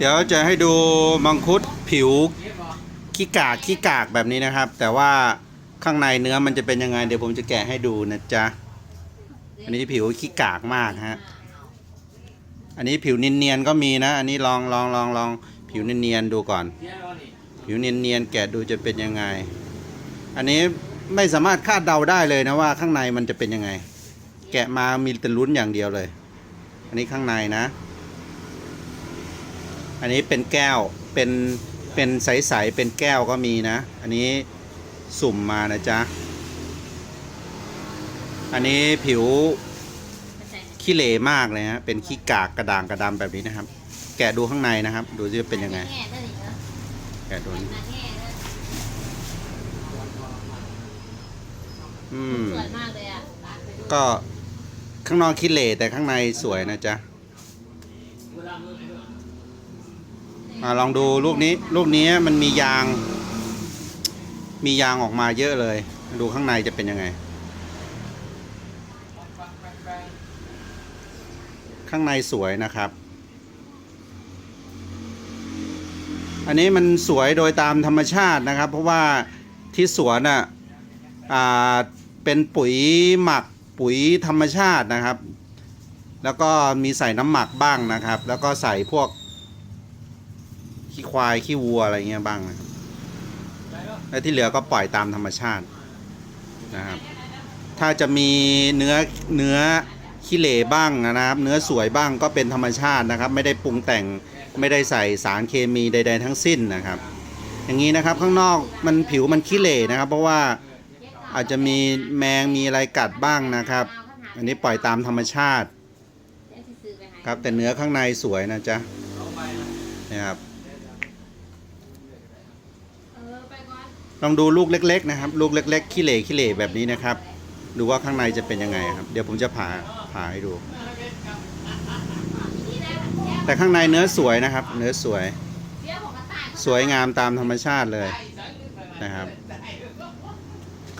เดี๋ยวจะให้ดูมังคุดผิวขี้กากขี้กากแบบนี้นะครับ แต่ว่าข้างในเนื้อมันจะเป็นยังไง เดี๋ยวผมจะแกะให้ดูนะจ๊ะ อันนี้ผิวขี้กากมากฮะ อันนี้ผิวเนียนๆก็มีนะ อันนี้ลองลองลองลองผิวเนียนๆดูก่อน ผิวเนียนๆแกะดูจะเป็นยังไง อันนี้ไม่สามารถคาดเดาได้เลยนะว่าข้างในมันจะเป็นยังไง แกะมามีแต่ลุ้นอย่างเดียวเลย อันนี้ข้างในนะ อันนี้เป็นแก้วเป็นเป็นใสๆเป็นแก้วก็มีนะ อันนี้สุ่มมานะจ๊ะ อันนี้ผิวขี้เหร่มากเลยฮะเป็นขี้กากกระด่างกระดำแบบนี้นะครับ แกะดูข้างในนะครับ ดูจะเป็นยังไง แกะดูอืมสวยมากเลยอะก็ข้างนอกขี้เหร่แต่ข้างในสวยนะจ๊ะ อะลองดูลูกนี้ลูกนี้มันมียาง มียางออกมาเยอะเลย ดูข้างในจะเป็นยังไง ข้างในสวยนะครับ อันนี้มันสวยโดยตามธรรมชาตินะครับ เพราะว่าที่สวนอะอ่าเป็นปุ๋ยหมักปุ๋ยธรรมชาตินะครับ แล้วก็มีใส่น้ำหมักบ้างนะครับ แล้วก็ใส่พวก ขี้ควายขี้วัวอะไรเงี้ยบ้างนะครับและที่เหลือก็ปล่อยตามธรรมชาตินะครับ ถ้าจะมีเนื้อเนื้อขี้เหร่บ้างนะครับ เนื้อสวยบ้างก็เป็นธรรมชาตินะครับ ไม่ได้ปรุงแต่งไม่ได้ใส่สารเคมีใด ๆ ทั้งสิ้นนะครับ อย่างนี้นะครับข้างนอกมันผิวมันขี้เหร่นะครับ เพราะว่าอาจจะมีแมงมีอะไรกัดบ้างนะครับ อันนี้ปล่อยตามธรรมชาติ ครับแต่เนื้อข้างในสวยนะจ๊ะนี่ครับ ลองดูลูกเล็ก ๆ นะครับ ลูกเล็ก ๆขี้เหร่ขี้เหร่แบบนี้นะครับ ดูว่าข้างในจะเป็นยังไงครับ เดี๋ยวผมจะผ่าผ่าให้ดู แต่ข้างในเนื้อสวยนะครับ เนื้อสวย สวยงามตามธรรมชาติเลยนะครับ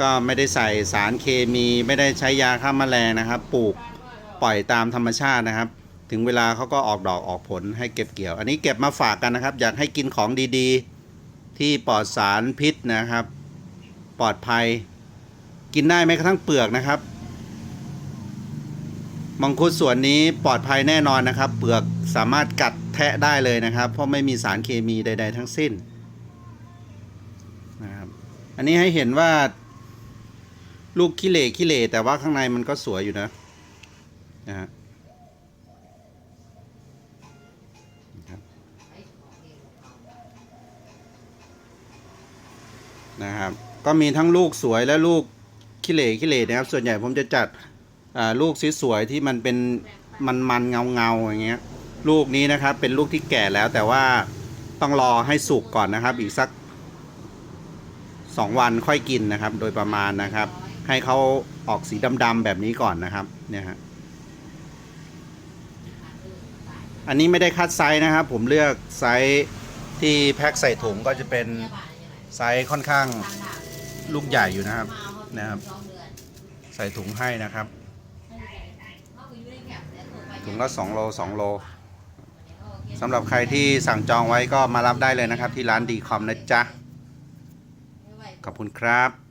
ก็ไม่ได้ใส่สารเคมีไม่ได้ใช้ยาฆ่าแมลงนะครับ ปลูกปล่อยตามธรรมชาตินะครับ ถึงเวลาเขาก็ออกดอกออกผลให้เก็บเกี่ยว อันนี้เก็บมาฝากกันนะครับ อยากให้กินของดีๆ ที่ปลอดสารพิษนะครับ ปลอดภัย กินได้ไหมกระทั่งเปลือกนะครับ มังคุดส่วนนี้ปลอดภัยแน่นอนนะครับ เปลือกสามารถกัดแทะได้เลยนะครับ เพราะไม่มีสารเคมีใด ๆ ทั้งสิ้นนะครับอันนี้ให้เห็นว่าลูกขี้เหร่ขี้เหร่แต่ว่าข้างในมันก็สวยอยู่นะนะฮะ นะครับ ก็มีทั้งลูกสวยและลูกขี้เหร่ขี้เหร่นะครับ ส่วนใหญ่ผมจะจัดลูกสวยๆที่มันเป็นมันมันเงาเงาอย่างเงี้ย ลูกนี้นะครับเป็นลูกที่แก่แล้วแต่ว่าต้องรอให้สุกก่อนนะครับ อีกสักสองวันค่อยกินนะครับ โดยประมาณนะครับ ให้เขาออกสีดำๆแบบนี้ก่อนนะครับ เนี่ยฮะอันนี้ไม่ได้คัดไซส์นะครับ ผมเลือกไซส์ที่แพ็คใส่ถุงก็จะเป็น ไซส์ค่อนข้างลูกใหญ่อยู่นะครับนะครับใส่ถุงให้นะครับ ถุงละ2โล2โลสำหรับใครที่สั่งจองไว้ก็มารับได้เลยนะครับ ที่ร้านดีคอมนะจ๊ะ ขอบคุณครับ